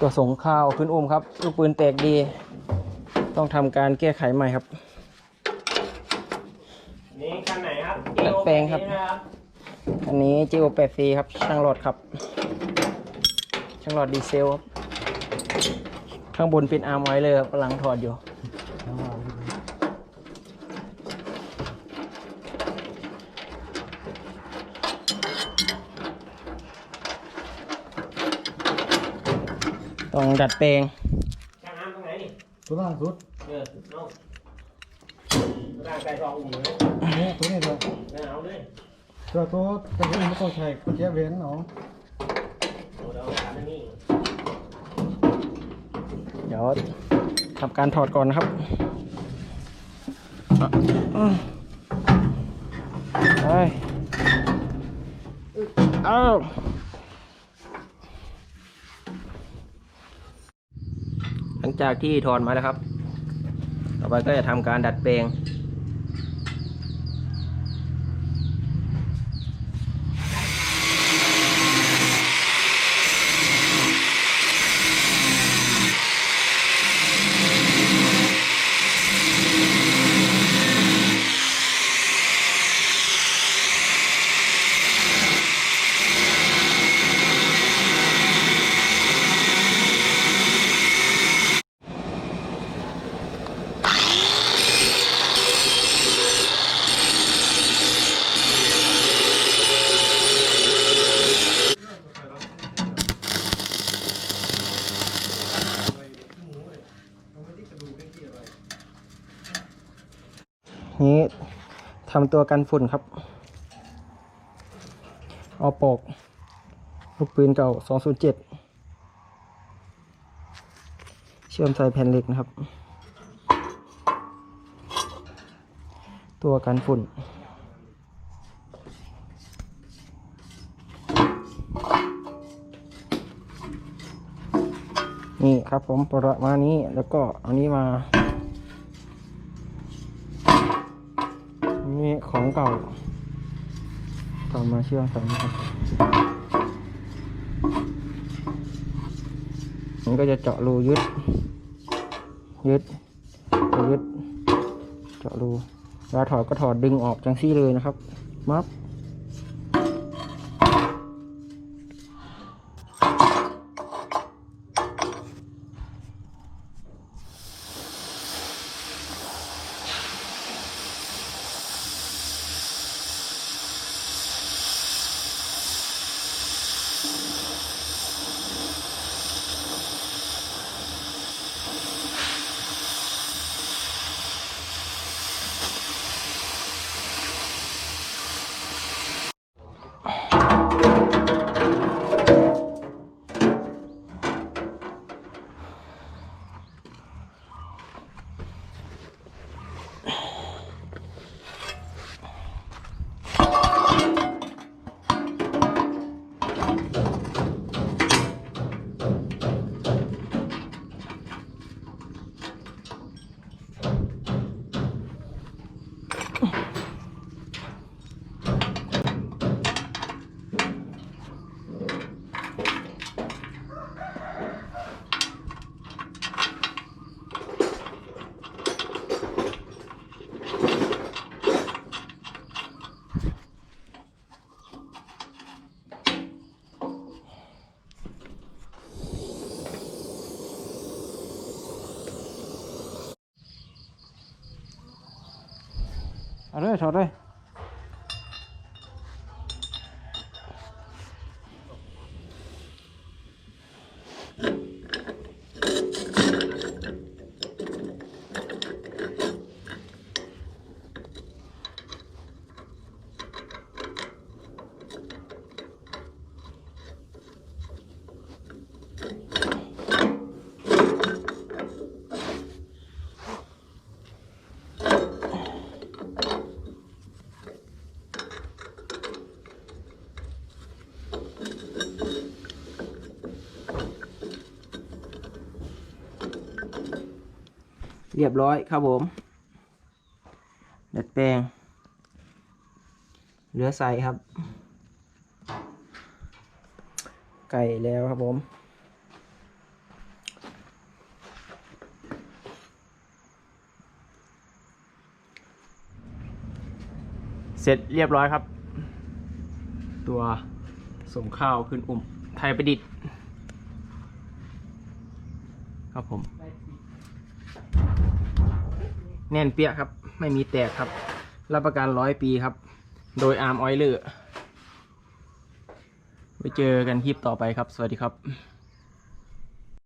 ตัวส่งข้าวขึ้นอุ้มครับ ลูกปืนแตกดี ต้องทำการแก้ไขใหม่ครับ นี่คันไหนครับดัดแปลงครับนี่นะครับ อันนี้ GO 8 c ครับ ช่างหลอดครับ ช่างหลอดดีเซลครับ ข้างบนเป็นอาร์มไว้เลยครับกำลังถอดอยู่ ต้องดัดแปลงช่างน้ำตรงไหนนี่ตัวล่างสุดเออน้องร่างกายทองอุ่นเลยนี่ตัวนี้เลยเออเอาเลยตัวตัวตัวนี้ไม่ต้องใช้กุญแจเว้นเนาะเอาเดี๋ยวเอาอันนี้เดี๋ยวทำการถอดก่อนนะครับอะอืมไปเอา หลังจากที่ถอนมาแล้วครับ ต่อไปก็จะทำการดัดแปลง นี้ทำตัวกันฝุ่นครับ เอาปอกลูกปืนเก่า 207 เชื่อมใส่แผ่นเหล็กนะครับ ตัวกันฝุ่นนี่ครับผมประมาณนี้แล้วก็เอานี้มา นี่ของ เก่า ต่อมาเชื่อมใส่นะครับมันก็จะเจาะรูยึด ยึดจะยึด เจาะรูแล้วถอดก็ถอดดึงออกจังซี่เลยนะครับมับ เอาเลยถอดเลย เรียบร้อยครับผม ดัดแปลง เหลือใส่ครับ ไก่แล้วครับผม เสร็จเรียบร้อยครับ ตัวสมข้าวขึ้นอุ่มไทยประดิษฐ์ครับผม แน่นเปี้ยครับ ไม่มีแตกครับ รับประกันร้อยปีครับ โดยอาร์มออยเลอร์ไปเจอกันคลิปต่อไปครับ สวัสดีครับ